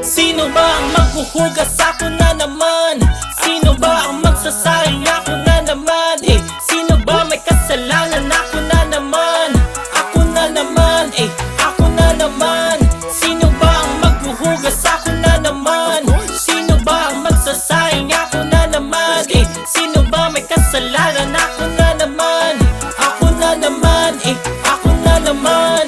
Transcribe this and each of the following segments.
Sino ba ang maghuhugas? Ako na naman Sino ba ang magsasayang? Ako na naman eh Sino ba may kasalanan? Ako na naman Ako na naman eh Ako na naman Sino ba ang maghuhugas? Ako na naman Sino ba ang magsasayang? Ako na naman eh Sino ba may kasalanan? Ako na naman Ako na naman eh Ako na naman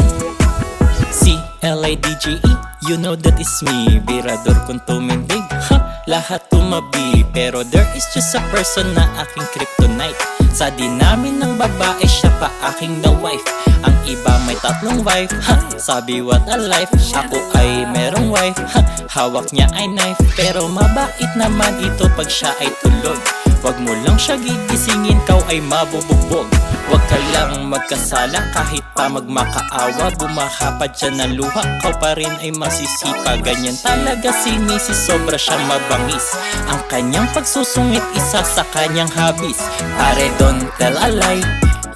C-L-I-D-G-E E, You know that is me Birador kung tumindig. Ha, Lahat tumabi Pero there is just a person na aking kryptonite. Sa dinamin ng babae Siya pa aking na wife. Ang iba may tatlong wife ha, Sabi what a life. Ako ay merong wife ha, Hawak niya ay knife. Pero mabait naman ito pag siya ay tulog Wag mo lang siya gigisingin, kau ay mabubugbog Wag ka lang magkasala kahit pa magmakaawa Bumaha pa dyan ng luha, kau pa rin ay masisipa. Ganyan talaga si Mrs. Sobra siyang mabangis. Ang kanyang pagsusungit, isa sa kanyang habis. Pare don't tell a lie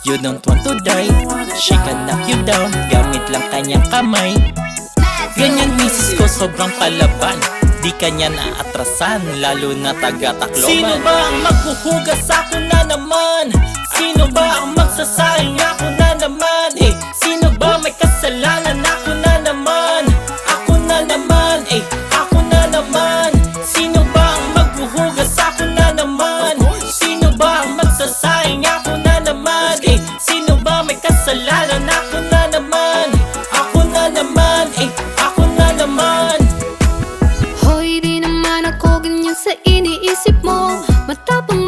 You don't want to die. She can knock you down Gamit lang kanyang kamay. Ganyan misis ko sobrang palaban. Di kanya naatrasan Lalo na taga-Tacloban. Sino ba ang maghuhugas? Ako na naman? Sino ba ang magsasayang? Ako na naman eh Sino ba may kasalanan? Ako na naman Ako na naman eh Ako na naman Sino ba ang maghuhugas? Ako na naman Sino ba ang magsasayang? Ako na naman eh Sino ba may kasalanan? Ako na naman Ako na naman eh Ako na naman Hoy, di naman ako ganyan sa iniisip mo Matapang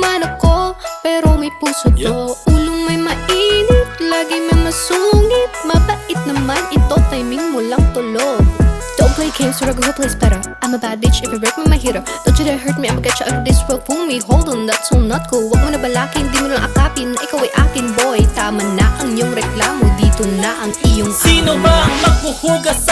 Don't play games, or who plays better. I'm a bad bitch, if you break me, my hero. Don't you dare hurt me, I'ma get you out of this world. Fool me, hold on, that's so not cool Huwag mo na balakin, di mo lang akapin. Ikaw ay akin, boy. Tama na ang iyong reklamo. Dito na ang iyong Sino ba ang maghuhugas?